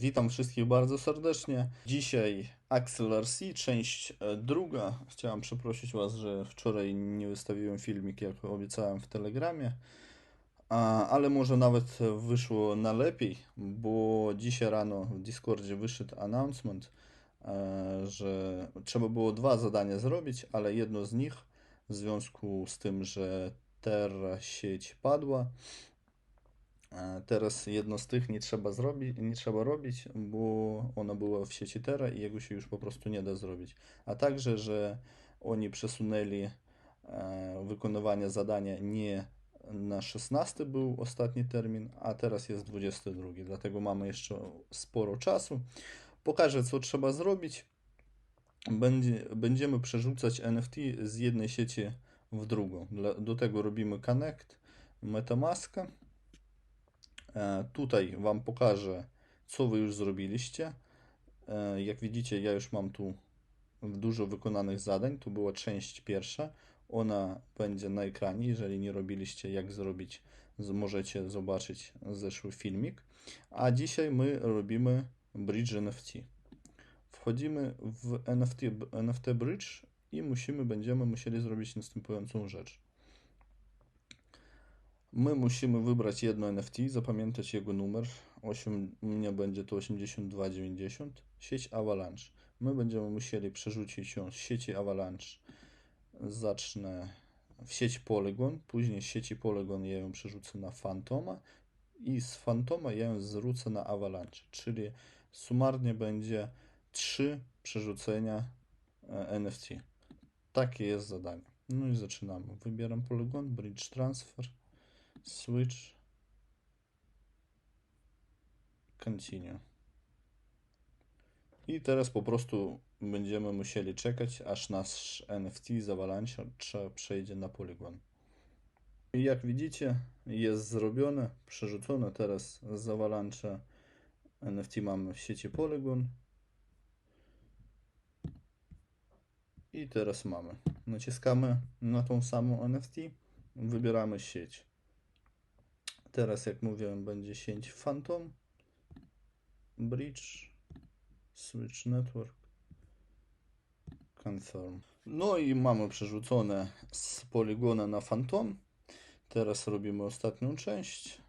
Witam wszystkich bardzo serdecznie. Dzisiaj Axel RC, część e, druga. Chciałem przeprosić Was, że wczoraj nie wystawiłem filmik, jak obiecałem w Telegramie. Ale może nawet wyszło na lepiej, bo dzisiaj rano w Discordzie wyszedł announcement, e, że trzeba było dwa zadania zrobić, ale jedno z nich w związku z tym, że Terra sieć padła, Teraz jedno z tych nie trzeba zrobić, nie trzeba robić, bo ona była w sieci Terra i jego się już po prostu nie da zrobić. A także, że oni przesunęli e, wykonywanie zadania nie na 16 był ostatni termin, a teraz jest 22, dlatego mamy jeszcze sporo czasu. Pokażę, co trzeba zrobić. Będzie, będziemy przerzucać NFT z jednej sieci w drugą. Do tego robimy Connect, Metamaska. E, Tutaj Wam pokażę, co Wy już zrobiliście. E, Jak widzicie, ja już mam tu dużo wykonanych zadań. Tu była część pierwsza. Ona będzie na ekranie. Jeżeli nie robiliście, jak zrobić, możecie zobaczyć zeszły filmik. A dzisiaj my robimy Bridge NFT. Wchodzimy w NFT, NFT Bridge i musimy, będziemy musieli zrobić następującą rzecz. My musimy wybrać jedno NFT, zapamiętać jego numer. 8, u mnie będzie to 8290. Sieć Avalanche. My będziemy musieli przerzucić ją z sieci Avalanche. Zacznę w sieć Polygon, później z sieci Polygon ja ją przerzucę na Fantoma i z Fantoma ja ją zwrócę na Avalanche, czyli sumarnie będzie 3 przerzucenia e, NFT. Takie jest zadanie. No i zaczynamy. Wybieram Polygon, Bridge Transfer. Switch. Continue. I teraz po prostu będziemy musieli czekać, aż nasz NFT z Avalanche przejdzie na Polygon. I jak widzicie, jest zrobione, przerzucone teraz z Avalanche. NFT mamy w sieci Polygon. I teraz mamy. Naciskamy na tą samą NFT, wybieramy sieć. Teraz, jak mówiłem, będzie sieć Phantom, Bridge, Switch Network, Confirm. No i mamy przerzucone z poligona na Phantom. Teraz robimy ostatnią część.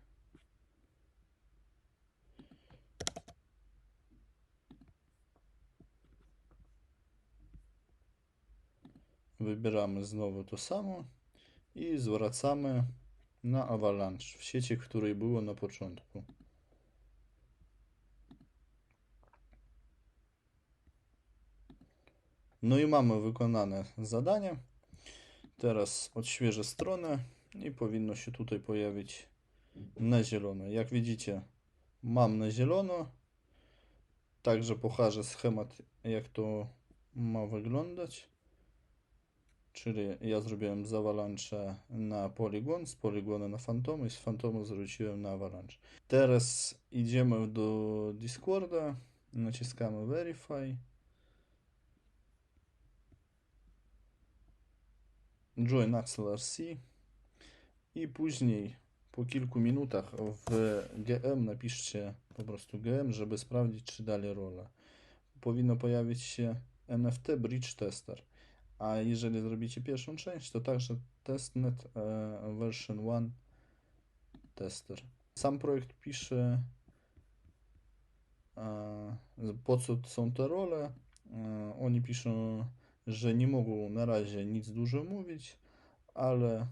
Wybieramy znowu to samo i zwracamy na Avalanche w sieci, której było na początku. No i mamy wykonane zadanie. Teraz odświeżę stronę i powinno się tutaj pojawić na zielono. Jak widzicie, mam na zielono. Także pokażę schemat, jak to ma wyglądać. Czyli ja zrobiłem z Avalanche na Polygon, z Polygona na Fantomy i z Fantomu zwróciłem na Avalanche. Teraz idziemy do Discorda, naciskamy Verify. Join Axel RC i później po kilku minutach w GM napiszcie po prostu GM, żeby sprawdzić czy dali rolę. Powinno pojawić się NFT Bridge Tester. A jeżeli zrobicie pierwszą część, to także testnet e, version 1 tester. Sam projekt pisze e, po co są te role. E, oni piszą, że nie mogą na razie nic dużo mówić, ale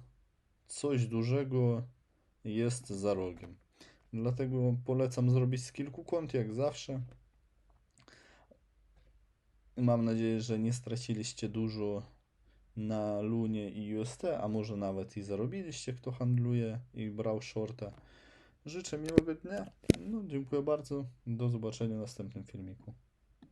coś dużego jest za rogiem. Dlatego polecam zrobić z kilku kont, jak zawsze. Mam nadzieję, że nie straciliście dużo na Lunie i UST, a może nawet i zarobiliście, kto handluje i brał shorta. Życzę miłego dnia. No, dziękuję bardzo. Do zobaczenia w następnym filmiku.